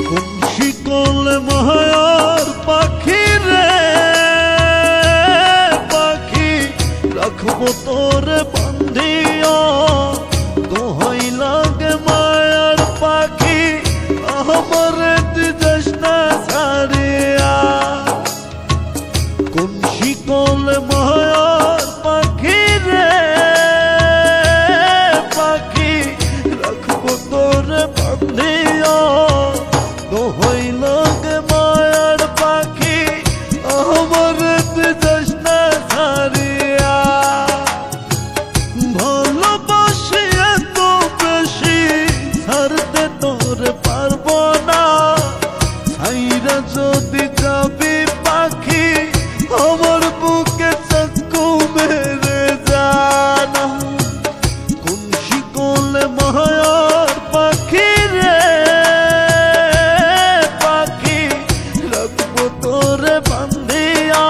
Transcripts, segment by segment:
কোন শিকল মায়ার পাখি রে পাখি রাখব তোর তোর পারব না। ছাইরা যদি যাবি পাখি, আমার বুকে চক্কু মেরে জানা। কোন শিকলে মায়ার পাখি রে? পাখি, রাখব তোরে বান্ধিয়া।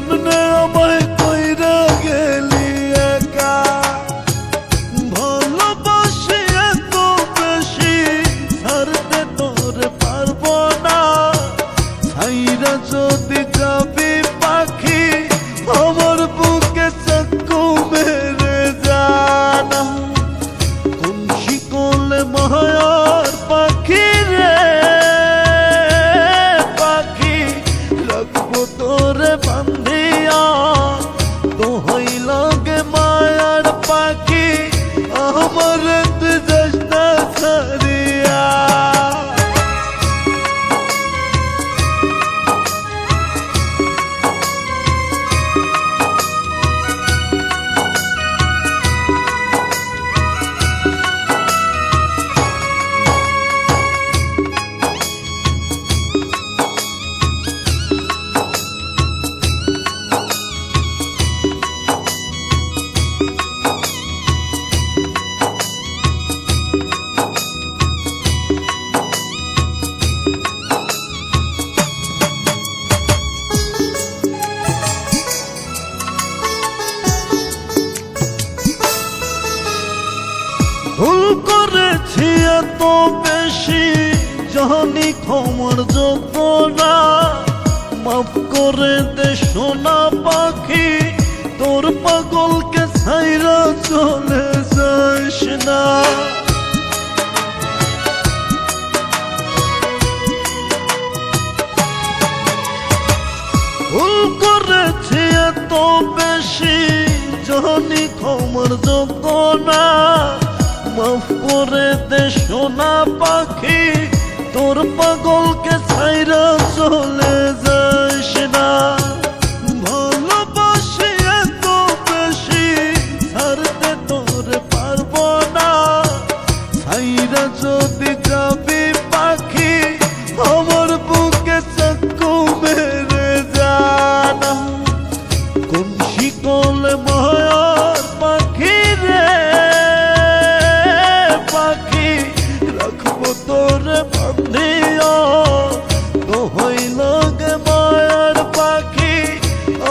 কেমনে আমায় কইরা গেলি একা। ভালোবাসি এত বেশি, ছাড়তে তোর পারব না। ছাইরা যদি যাবি পাখি, আমার বুকে চক্কু মেরে জানা কোন শিকলে মায়ার লাগে মায়ার পাখি আমার যাস না এত বেশি জানি ক্ষমার যোগ্য না মাফ করে দে সোনা পাখি, তোর পাগলকে ছাইরা চলে যাস না। ভুল করেছি এত বেশি জানি ক্ষমার যোগ্য না করে দে সোনা পাখি, তোর পাগলকে ছাইরা চলে যাস না। ভালোবাসি এত বেশি তোর পারব না। ছাইরা যদি যাবি